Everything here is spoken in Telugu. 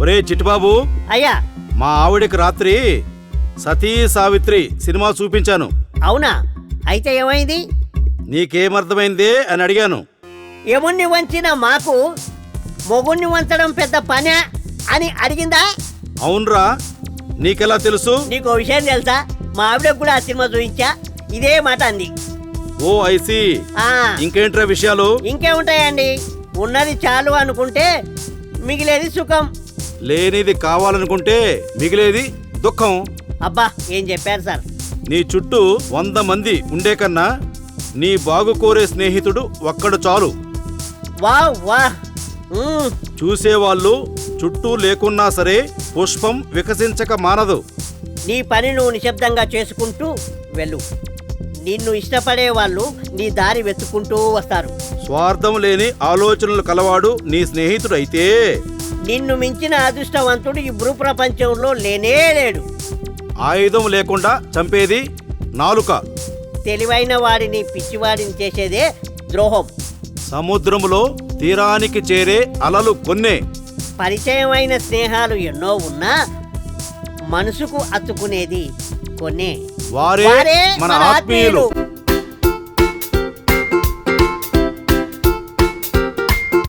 ఒరే చిట్టుబాబు. అయ్యా. మా ఆవిడకి రాత్రి సతీ సావిత్రి సినిమా చూపించాను. అవునా? అయితే ఏమైంది? నీకేమర్థమైందే అని అడిగాను. యముణ్ణి వంచిన మాకు మొగుణ్ణి వంచడం పెద్ద పనే అని అడిగిందా? అవునరా. నీకెలా తెలుసు? నీకు విషయం తెలుసా? మా ఆవిడకు కూడా ఆ సినిమా చూపించా. ఇదే మాట అంది. ఓ ఐసి ఆ. ఇంకేంట్రా విషయాలు? ఇంకేముంటాయండి? ఉన్నది చాలు అనుకుంటే మిగిలేది సుఖం. లేనిది కావాలనుకుంటే మిగిలేది దుఃఖం. అబ్బా ఏం చెప్పారు సార్? నీ చుట్టూ వంద మంది ఉండే కన్నా నీ బాగు కోరే స్నేహితుడు ఒక్కడు చాలు. వాహ్ మ్మ్. చూసేవాళ్ళు చుట్టూ లేకున్నా సరే పుష్పం వికసించక మానదు. నీ పని నువ్వు నిశ్శబ్దంగా చేసుకుంటూ వెళ్ళు. నిన్ను ఇష్టపడే వాళ్ళు నీ దారి వెతుక్కుంటూ వస్తారు. స్వార్థం లేని ఆలోచనలు కలవాడు నీ స్నేహితుడు అయితే నిన్ను మించిన అదృష్టవంతుడు ఈ భూ ప్రపంచంలో లేనే లేడు. ఆయుధం లేకుండా చంపేది నాలుక. తెలివైన వాడిని పిచ్చివాడిని చేసేదే ద్రోహం. సముద్రములో తీరానికి చేరే అలలు కొన్నే. పరిచయమైన స్నేహాలు ఎన్నో ఉన్నా మనసుకు అత్తుకునేది కొన్నే. వారే మన ఆత్మీయులు.